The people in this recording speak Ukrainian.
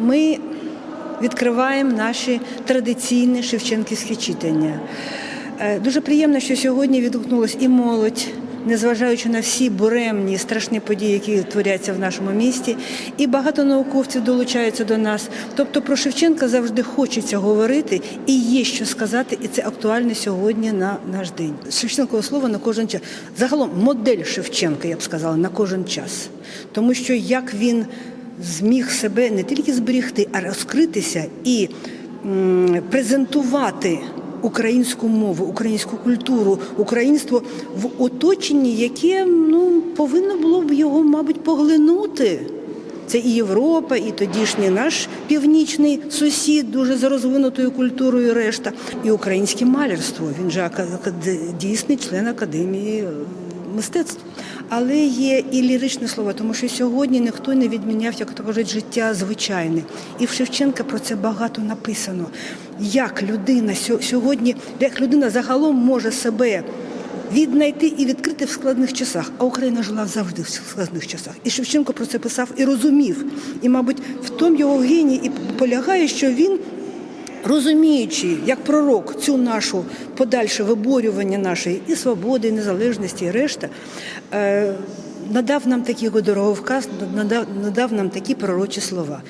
ми відкриваємо наші традиційні шевченківські читання. Е, Дуже приємно, що сьогодні відгукнулась і молодь, незважаючи на всі буремні страшні події, які творяться в нашому місті, і багато науковців долучаються до нас. Тобто про Шевченка завжди хочеться говорити і є що сказати, і це актуально сьогодні на наш день. Шевченкове слово на кожен час. Загалом модель Шевченка, я б сказала, на кожен час. Тому що як він зміг себе не тільки зберігти, а розкритися і презентувати українську мову, українську культуру, українство в оточенні, яке ну, повинно було б його, мабуть, поглинути. Це і Європа, і тодішній наш північний сусід, дуже за розвинутою культурою, решта, і українське малярство. Він же дійсний член академії мистецтв. Але є і ліричне слово, тому що сьогодні ніхто не відміняв, як то кажуть, життя звичайне. І в Шевченка про це багато написано. Як людина сьо- сьогодні, як людина загалом може себе віднайти і відкрити в складних часах. А Україна жила завжди в складних часах. І Шевченко про це писав і розумів. І, мабуть, в тому його геній і полягає, що він. Розуміючи, як пророк, цю нашу подальше виборювання нашої і свободи, і незалежності, і решта, е, надав нам такий дороговказ, надав, надав нам такі пророчі слова.